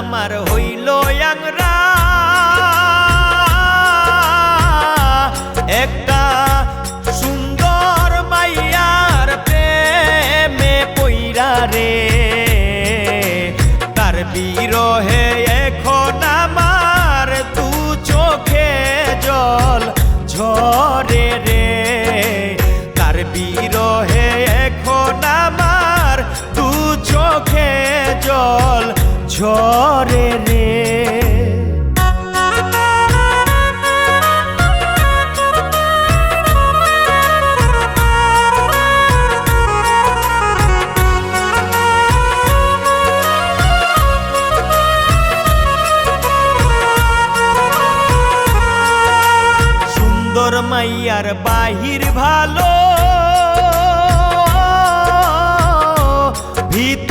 আমার হইল বিরহে, এখন আমার তু চোখে জল ঝরে রে। তার বিরহে, এখন আমার তু চোখে জল ঝরে রে। মাইয়ার বাহির ভালো ভিতর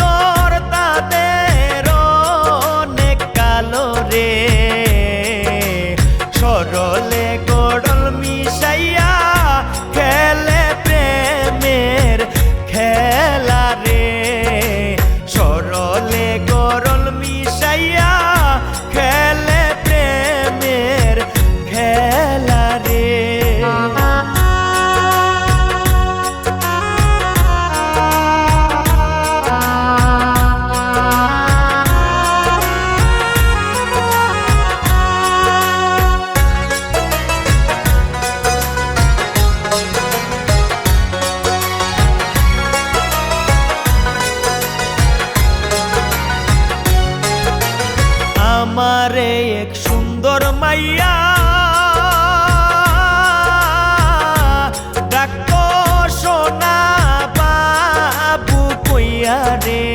আমারে এক সুন্দর মাইয়া। ডাকো রে।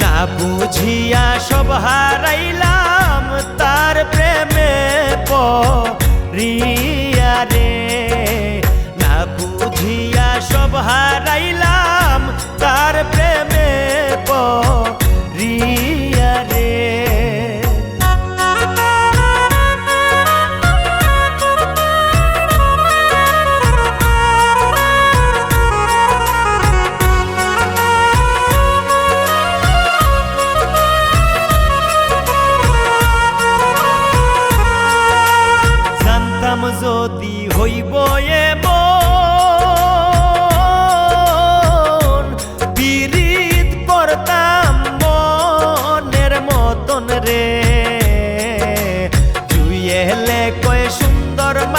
না বুঝিয়া সব হারাইলাম তার প্রেমে পরিয়া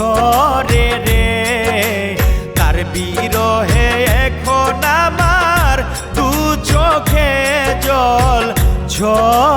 ঝরে রে। তার বিরহে এখন আমার তু চোখে জল ঝরে